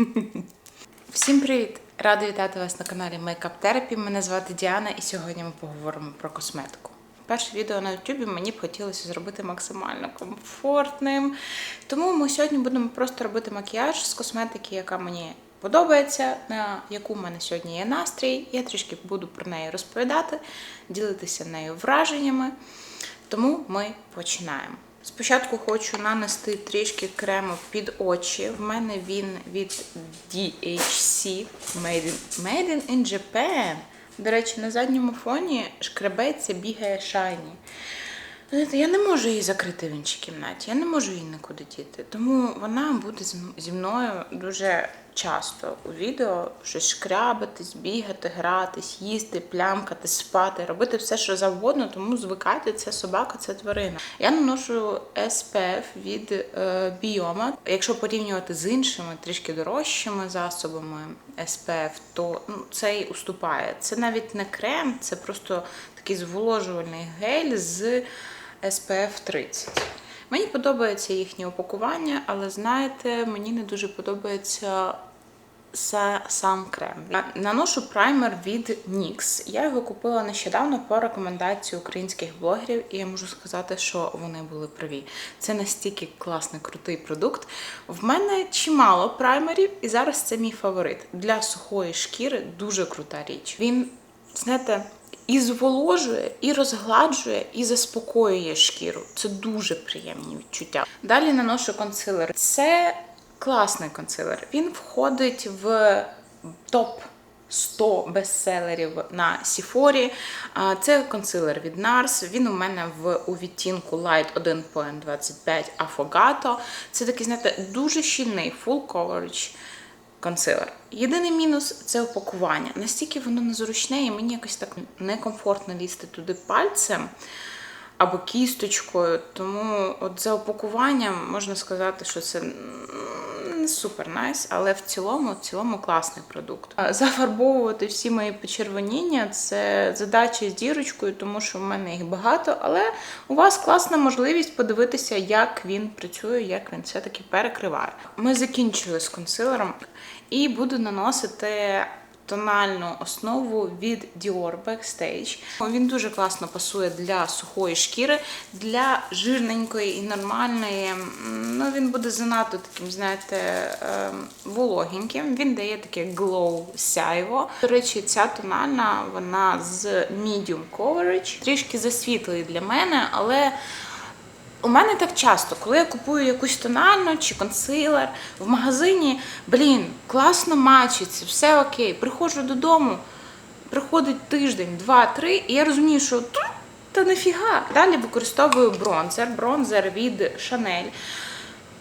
Всім привіт! Рада вітати вас на каналі Makeup Therapy. Мене звати Діана, і сьогодні ми поговоримо про косметику. Перше відео на YouTube мені б хотілося зробити максимально комфортним. Тому ми сьогодні будемо просто робити макіяж з косметики, яка мені подобається, на яку в мене сьогодні є настрій. Я трішки буду про неї розповідати, ділитися нею враженнями. Тому ми починаємо. Спочатку хочу нанести трішки крему під очі. В мене він від DHC Made in, Made in, Japan. До речі, на задньому фоні шкребеться, бігає шайні. Я не можу її закрити в іншій кімнаті, я не можу її нікуди діти. Тому вона буде зі мною дуже часто у відео щось шкрябатись, бігати, гратись, їсти, плямкати, спати, робити все, що завгодно, тому звикайте, це собака, це тварина. Я наношу SPF від е, Bioma. Якщо порівнювати з іншими трішки дорожчими засобами SPF, то ну, цей уступає. Це навіть не крем, це просто такий зволожувальний гель з SPF 30. Мені подобається їхнє упакування, але знаєте, мені не дуже подобається са- сам крем. Наношу праймер від NYX. Я його купила нещодавно по рекомендації українських блогерів, і я можу сказати, що вони були праві. Це настільки класний, крутий продукт. В мене чимало праймерів, і зараз це мій фаворит. Для сухої шкіри дуже крута річ. Він, знаєте, і зволожує, і розгладжує, і заспокоює шкіру. Це дуже приємні відчуття. Далі наношу консилер. Це класний консилер. Він входить в топ 100 бестселерів на Сіфорі. Це консилер від NARS. Він у мене в у відтінку Light 1.25 Affogato. Це такий, знаєте, дуже щільний full coverage консилер. Єдиний мінус це упакування. Настільки воно незручне, і мені якось так некомфортно лізти туди пальцем або кісточкою. Тому от за упакуванням можна сказати, що це супер найс, але в цілому, в цілому класний продукт. Зафарбовувати всі мої почервоніння це задача з дірочкою, тому що в мене їх багато, але у вас класна можливість подивитися, як він працює, як він все-таки перекриває. Ми закінчили з консилером і буду наносити тональну основу від Dior Backstage. Він дуже класно пасує для сухої шкіри, для жирненької і нормальної. Ну, він буде занадто таким, знаєте, ем, вологеньким. Він дає таке glow сяйво. До речі, ця тональна вона з medium coverage, трішки засвітлий для мене, але. У мене так часто, коли я купую якусь тональну чи консилер в магазині, блін, класно мачиться, все окей. Приходжу додому, приходить тиждень, два-три, і я розумію, що та нафіга. Далі використовую бронзер, бронзер від.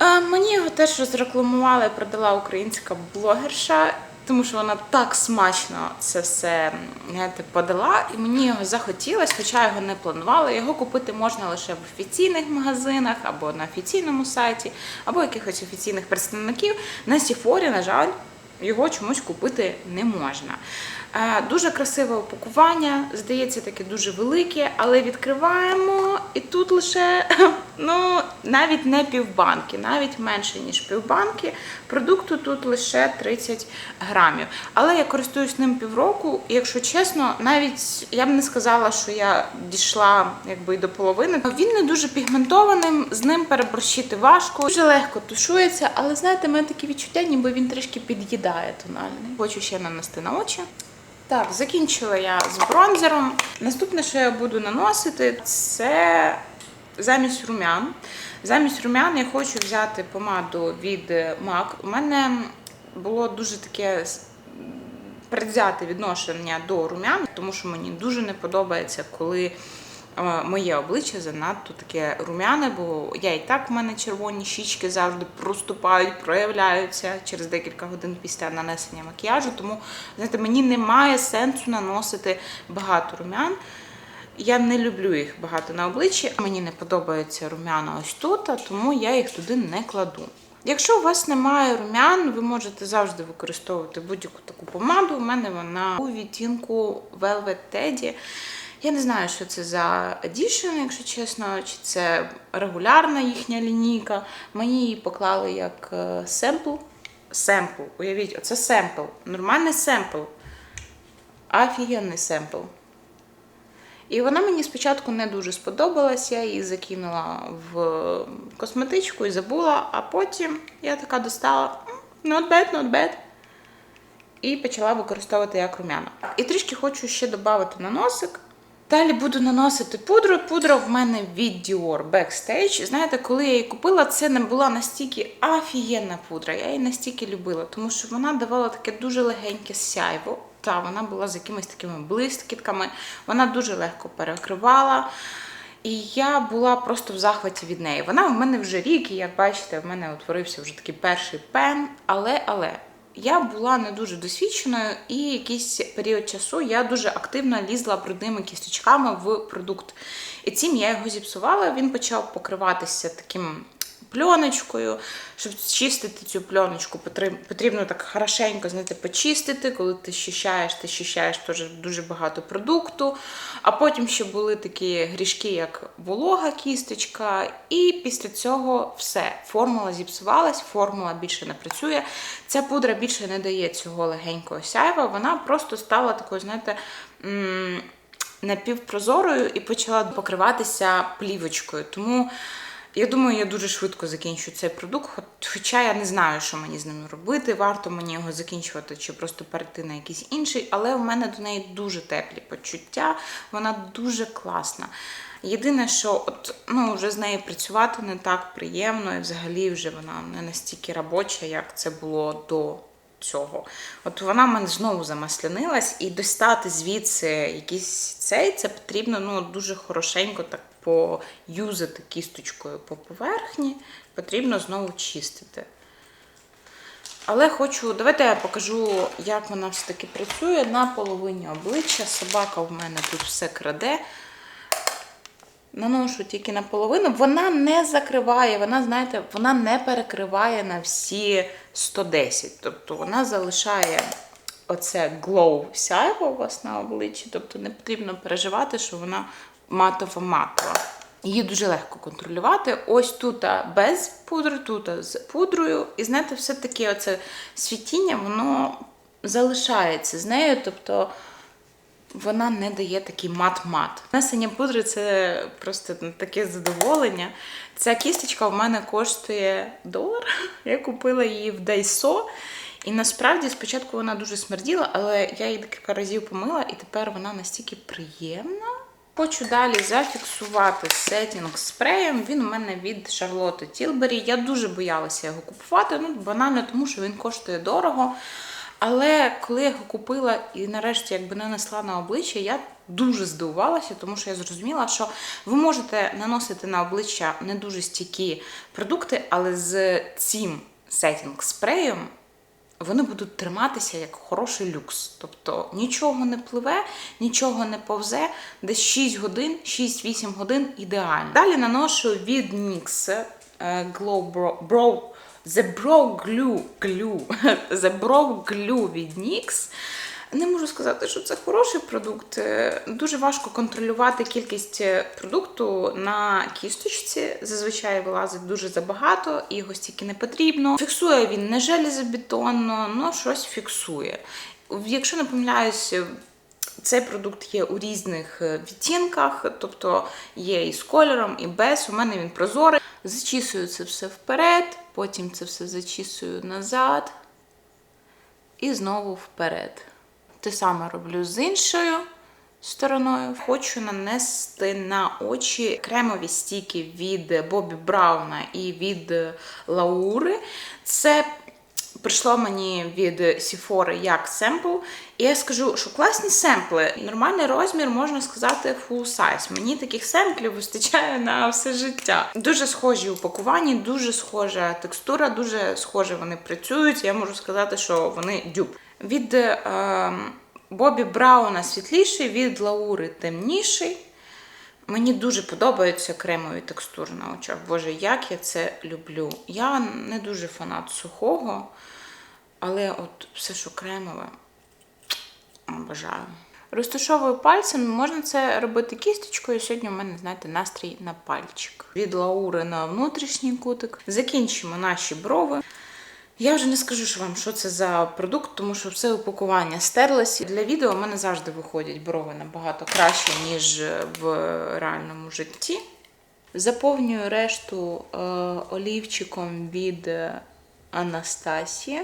Е, Мені його теж розрекламувала і продала українська блогерша, тому що вона так смачно це все знаєте, подала, і мені його захотілося, хоча його не планувала. Його купити можна лише в офіційних магазинах або на офіційному сайті, або якихось офіційних представників. На Сіфорі, на жаль, його чомусь купити не можна. Е, Дуже красиве упакування, здається, таке дуже велике, але відкриваємо і тут лише ну, навіть не півбанки, навіть менше, ніж півбанки. Продукту тут лише 30 грамів. Але я користуюсь ним півроку, і якщо чесно, навіть я б не сказала, що я дійшла якби до половини. Він не дуже пігментованим, з ним переборщити важко, дуже легко тушується, але знаєте, в мене таке відчуття, ніби він трішки під'їдає тональний. Хочу ще нанести на очі. Так, закінчила я з бронзером. Наступне, що я буду наносити, це замість румян. Замість румян я хочу взяти помаду від MAC. У мене було дуже таке предвзяте відношення до румян, тому що мені дуже не подобається, коли е, моє обличчя занадто таке румяне, бо я і так в мене червоні щічки завжди проступають, проявляються через декілька годин після нанесення макіяжу. Тому знаєте, мені немає сенсу наносити багато румян. Я не люблю їх багато на обличчі. Мені не подобається румяна ось тут, тому я їх туди не кладу. Якщо у вас немає румян, ви можете завжди використовувати будь-яку таку помаду. У мене вона у відтінку Velvet Teddy. Я не знаю, що це за Edition, якщо чесно, чи це регулярна їхня лінійка. Мені її поклали як е, семпл семпл. Уявіть, оце семпл. Нормальний семпл. Офігенний семпл. І вона мені спочатку не дуже сподобалась, я її закинула в косметичку і забула, а потім я така достала not bad, not bad. І почала використовувати як румяна. І трішки хочу ще додати на носик. Далі буду наносити пудру. Пудра в мене від Dior Backstage. Знаєте, коли я її купила, це не була настільки офігенна пудра. Я її настільки любила, тому що вона давала таке дуже легеньке сяйво. Та вона була з якимись такими блискітками, вона дуже легко перекривала. І я була просто в захваті від неї. Вона в мене вже рік, і як бачите, в мене утворився вже такий перший пен. Але, але я була не дуже досвідченою, і якийсь період часу я дуже активно лізла брудними кісточками в продукт. І цим я його зіпсувала. Він почав покриватися таким пленочкою. Щоб чистити цю пленочку, потрібно так хорошенько знаєте, почистити. Коли ти щищаєш, ти щищаєш теж дуже багато продукту. А потім ще були такі грішки, як волога кісточка. І після цього все. Формула зіпсувалась, формула більше не працює. Ця пудра більше не дає цього легенького сяйва. Вона просто стала такою, знаєте. Напівпрозорою і почала покриватися плівочкою. Тому я думаю, я дуже швидко закінчу цей продукт, хоча я не знаю, що мені з ним робити. Варто мені його закінчувати чи просто перейти на якийсь інший, але у мене до неї дуже теплі почуття, вона дуже класна. Єдине, що от, ну, вже з нею працювати не так приємно, і взагалі вже вона не настільки робоча, як це було до цього. От вона в мене знову замаслянилась, і достати звідси якийсь цей, це потрібно ну, дуже хорошенько так поюзати кісточкою по поверхні, потрібно знову чистити. Але хочу, давайте я покажу, як вона все-таки працює на половині обличчя. Собака в мене тут все краде. Наношу тільки наполовину. Вона не закриває, вона, знаєте, вона не перекриває на всі 110. Тобто вона залишає оце glow сяйво у вас на обличчі. Тобто не потрібно переживати, що вона матова-матова. Її дуже легко контролювати. Ось тут без пудри, тут з пудрою. І знаєте, все-таки оце світіння, воно залишається з нею. Тобто вона не дає такий мат-мат. Нанесення пудри це просто таке задоволення. Ця кісточка в мене коштує долар. Я купила її в Daiso. І насправді спочатку вона дуже смерділа, але я її декілька разів помила, і тепер вона настільки приємна. Хочу далі зафіксувати сетінг спреєм. Він у мене від Шарлотти Тілбері. Я дуже боялася його купувати, ну банально тому, що він коштує дорого. Але коли я його купила і нарешті якби нанесла на обличчя, я дуже здивувалася, тому що я зрозуміла, що ви можете наносити на обличчя не дуже стійкі продукти, але з цим сетінг спреєм вони будуть триматися як хороший люкс. Тобто нічого не пливе, нічого не повзе, десь 6 годин, 6-8 годин ідеально. Далі наношу від NYX е, Glow Brow Bro The Brow Glue, Glue, The Brow Glue від NYX. Не можу сказати, що це хороший продукт. Е, Дуже важко контролювати кількість е, продукту на кісточці. Зазвичай вилазить дуже забагато, і його стільки не потрібно. Фіксує він не железобетонно, але щось фіксує. Якщо не помиляюсь, цей продукт є у різних е, відтінках, тобто є і з кольором, і без. У мене він прозорий. Зачісую це все вперед, потім це все зачісую назад і знову вперед. Те саме роблю з іншою стороною. Хочу нанести на очі кремові стіки від Бобі Брауна і від Лаури. Це прийшло мені від Сіфори як семпл. І я скажу, що класні семпли. Нормальний розмір, можна сказати, full size. Мені таких семплів вистачає на все життя. Дуже схожі упакування, дуже схожа текстура, дуже схоже вони працюють. Я можу сказати, що вони дюб. Від е, Бобі Брауна світліший, від Лаури темніший. Мені дуже подобаються кремові текстури на очах. Боже, як я це люблю. Я не дуже фанат сухого, але от все, що кремове, бажаю. Розташовую пальцем, можна це робити кісточкою. Сьогодні у мене, знаєте, настрій на пальчик. Від Лаури на внутрішній кутик. Закінчимо наші брови. Я вже не скажу що вам, що це за продукт, тому що все упакування стерлося. Для відео в мене завжди виходять брови набагато краще, ніж в реальному житті. Заповнюю решту е, олівчиком від е, Анастасії.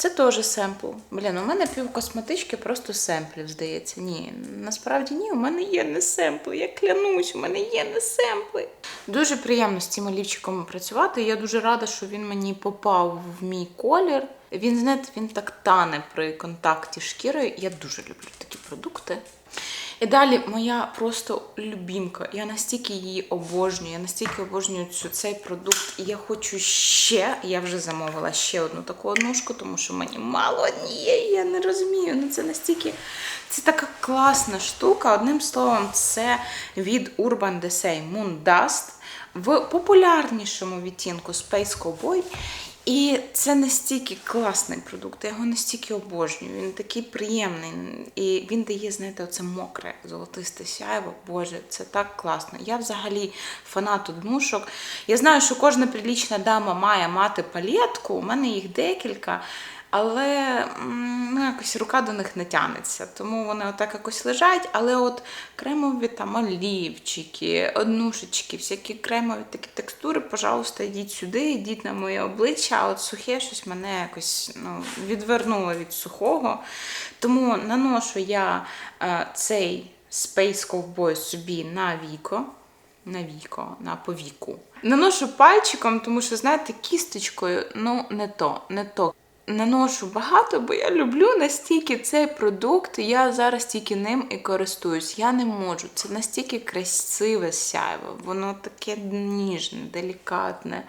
Це теж семпл. Блін, у мене пів косметички просто семплів, здається. Ні, насправді ні, у мене є не семпли. Я клянусь, у мене є не семпли. Дуже приємно з цим олівчиком працювати. Я дуже рада, що він мені попав в мій колір. Він, знаєте, він так тане при контакті шкірою. Я дуже люблю такі продукти. І далі моя просто любімка. Я настільки її обожнюю, я настільки обожнюю цю, цей продукт. І я хочу ще. Я вже замовила ще одну таку однушку, тому що мені мало однієї, я не розумію. Ну це настільки. Це така класна штука. Одним словом, це від Urban Decay Moon Dust в популярнішому відтінку Space Cowboy. І це настільки класний продукт, я його настільки обожнюю. Він такий приємний. І він дає, знаєте, оце мокре, золотисте сяйво. Боже, це так класно. Я взагалі фанат однушок. Я знаю, що кожна прилічна дама має мати палітку, у мене їх декілька. Але ну, якось рука до них не тянеться, тому вони отак якось лежать. Але от кремові там олівчики, однушечки, всякі кремові такі текстури, пожалуйста, йдіть сюди, йдіть на моє обличчя. А от сухе щось мене якось ну, відвернуло від сухого. Тому наношу я е, цей Space Cowboy собі на віко. На віко, на повіку. Наношу пальчиком, тому що, знаєте, кісточкою, ну, не то, не то. Наношу багато, бо я люблю настільки цей продукт, я зараз тільки ним і користуюсь. Я не можу. Це настільки красиве сяйво, воно таке ніжне, делікатне.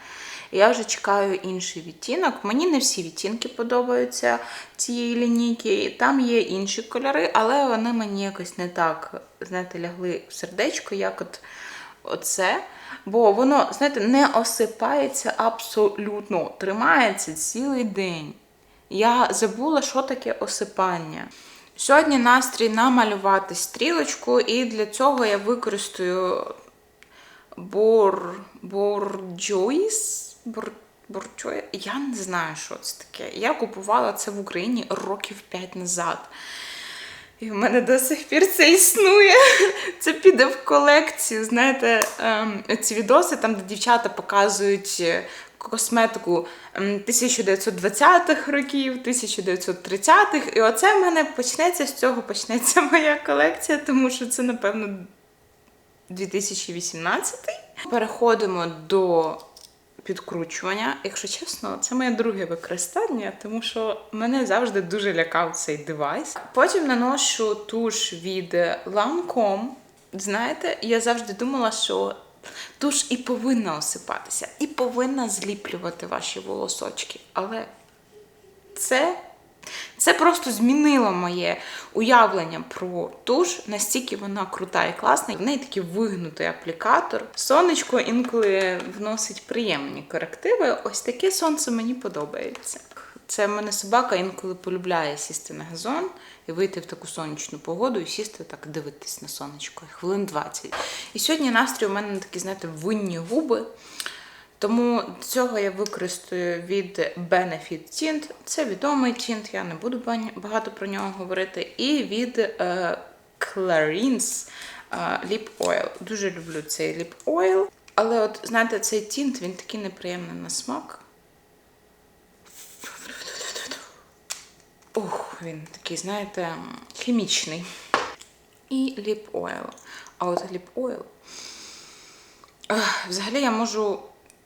Я вже чекаю інший відтінок. Мені не всі відтінки подобаються цієї лінійки. Там є інші кольори, але вони мені якось не так, знаєте, лягли в сердечко, як от оце. Бо воно, знаєте, не осипається абсолютно, тримається цілий день. Я забула, що таке осипання. Сьогодні настрій намалювати стрілочку, і для цього я використаю бор... борджойс. Бор... Борджой... Я не знаю, що це таке. Я купувала це в Україні років 5 назад. І в мене до сих пір це існує. Це піде в колекцію. Знаєте, ем, ці відоси, там, де дівчата показують косметику ем, 1920-х років, 1930-х. І оце в мене почнеться з цього почнеться моя колекція, тому що це, напевно, 2018. Переходимо до підкручування. Якщо чесно, це моє друге використання, тому що мене завжди дуже лякав цей девайс. Потім наношу туш від Lancome. Знаєте, я завжди думала, що туш і повинна осипатися, і повинна зліплювати ваші волосочки. Але це це просто змінило моє уявлення про туш, настільки вона крута і класна. В неї такий вигнутий аплікатор. Сонечко інколи вносить приємні корективи. Ось таке сонце мені подобається. Це в мене собака інколи полюбляє сісти на газон і вийти в таку сонячну погоду і сісти так дивитись на сонечко. Хвилин 20. І сьогодні настрій у мене такі, знаєте, винні губи. Тому цього я використаю від Benefit Tint. Це відомий тінт, я не буду багато про нього говорити. І від е, Clarins е, Lip Oil. Дуже люблю цей Lip Oil. Але от, знаєте, цей тінт, він такий неприємний на смак. Він такий, знаєте, хімічний. І Lip Oil. А от Lip Oil. Взагалі я можу.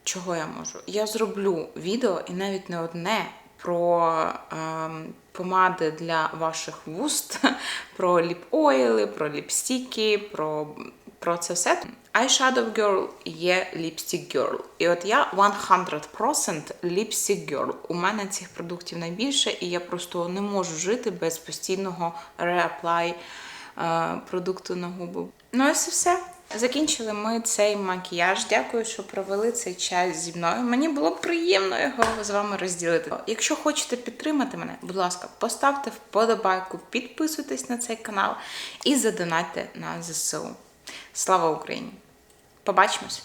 Чого я можу? Я зроблю відео і навіть не одне про е, помади для ваших вуст, про ліп-ойли, про ліпстіки, про про це все. Eyeshadow Girl є Lipstick Girl. І от я 100% Lipstick Girl. У мене цих продуктів найбільше, і я просто не можу жити без постійного реаплай е, продукту на губи. Ну ось і все. Закінчили ми цей макіяж. Дякую, що провели цей час зі мною. Мені було приємно його з вами розділити. Якщо хочете підтримати мене, будь ласка, поставте вподобайку, підписуйтесь на цей канал і задонайте на ЗСУ. Слава Україні! Побачимось!